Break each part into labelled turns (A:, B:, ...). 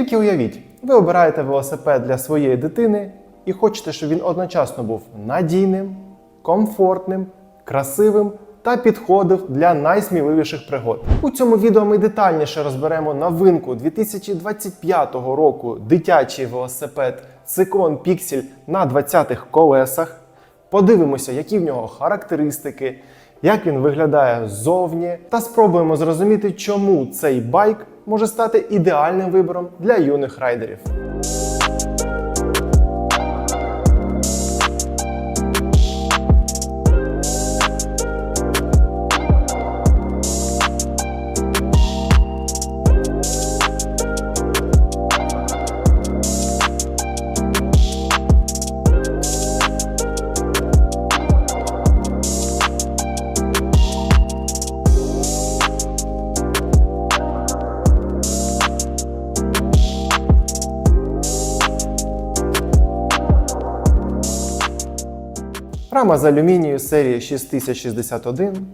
A: Тільки уявіть, ви обираєте велосипед для своєї дитини і хочете, щоб він одночасно був надійним, комфортним, красивим та підходив для найсміливіших пригод. У цьому відео ми детальніше розберемо новинку 2025 року дитячий велосипед Циклон Pixel на 20-х колесах. Подивимося, які в нього характеристики, як він виглядає ззовні, та спробуємо зрозуміти, чому цей байк може стати ідеальним вибором для юних райдерів. Рама з алюмінію серії 6061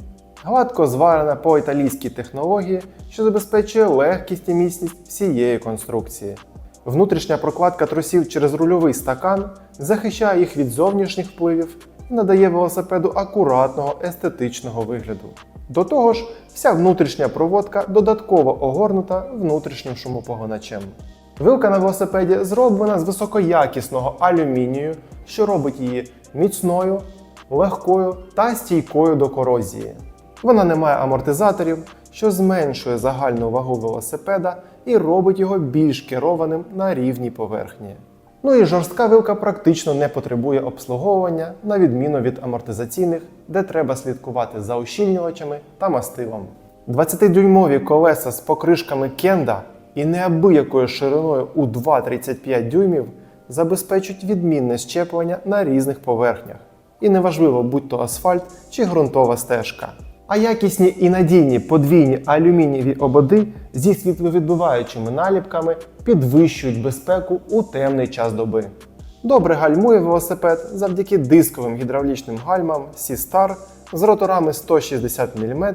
A: гладко зварена по італійській технології, що забезпечує легкість і міцність всієї конструкції. Внутрішня прокладка тросів через рульовий стакан захищає їх від зовнішніх впливів і надає велосипеду акуратного естетичного вигляду. До того ж, вся внутрішня проводка додатково огорнута внутрішнім шумопогоначем. Вилка на велосипеді зроблена з високоякісного алюмінію, що робить її міцною, легкою та стійкою до корозії. Вона не має амортизаторів, що зменшує загальну вагу велосипеда і робить його більш керованим на рівній поверхні. Ну і жорстка вилка практично не потребує обслуговування, на відміну від амортизаційних, де треба слідкувати за ущільнювачами та мастилом. 20-дюймові колеса з покришками Кенда і неабиякою шириною у 2,35 дюймів забезпечують відмінне щеплення на різних поверхнях. І неважливо, будь то асфальт чи ґрунтова стежка. А якісні і надійні подвійні алюмінієві ободи зі світловідбиваючими наліпками підвищують безпеку у темний час доби. Добре гальмує велосипед завдяки дисковим гідравлічним гальмам C-Star з роторами 160 мм,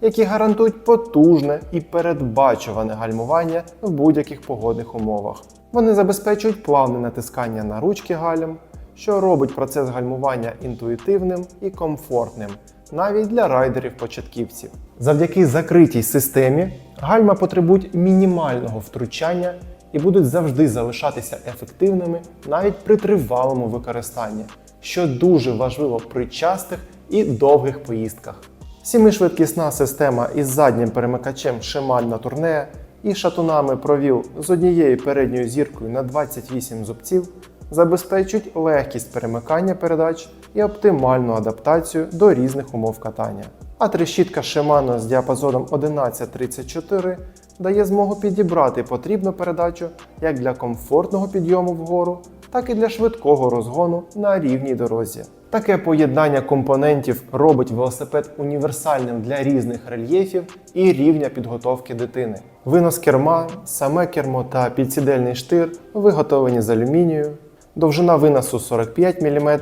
A: які гарантують потужне і передбачуване гальмування в будь-яких погодних умовах. Вони забезпечують плавне натискання на ручки гальм, що робить процес гальмування інтуїтивним і комфортним, навіть для райдерів-початківців. Завдяки закритій системі гальма потребують мінімального втручання і будуть завжди залишатися ефективними навіть при тривалому використанні, що дуже важливо при частих і довгих поїздках. Сімишвидкісна система із заднім перемикачем Shimano на турне і шатунами провіл з однією передньою зіркою на 28 зубців забезпечують легкість перемикання передач і оптимальну адаптацію до різних умов катання. А трещітка Shimano з діапазоном 1134 дає змогу підібрати потрібну передачу як для комфортного підйому вгору, так і для швидкого розгону на рівній дорозі. Таке поєднання компонентів робить велосипед універсальним для різних рельєфів і рівня підготовки дитини. Винос керма, саме кермо та підсідельний штир виготовлені з алюмінію, довжина виносу 45 мм,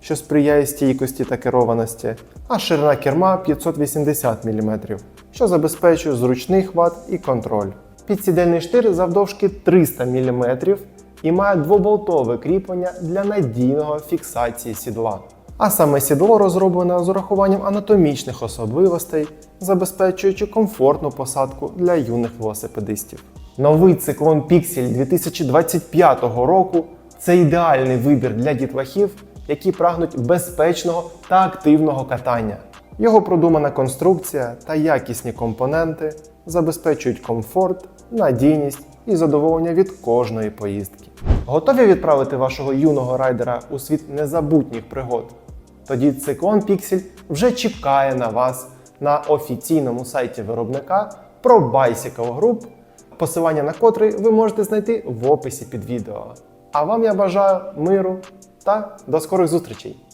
A: що сприяє стійкості та керованості, а ширина керма 580 мм, що забезпечує зручний хват і контроль. Підсідельний штир завдовжки 300 мм і має двоболтове кріплення для надійного фіксації сідла. А саме сідло розроблене з урахуванням анатомічних особливостей, забезпечуючи комфортну посадку для юних велосипедистів. Новий циклон Pixel 2025 року це ідеальний вибір для дітлахів, які прагнуть безпечного та активного катання. Його продумана конструкція та якісні компоненти забезпечують комфорт, надійність і задоволення від кожної поїздки. Готові відправити вашого юного райдера у світ незабутніх пригод? Тоді циклон Pixel вже чекає на вас на офіційному сайті виробника про Bicycle Group, посилання на котрий ви можете знайти в описі під відео. А вам я бажаю миру та до скорих зустрічей!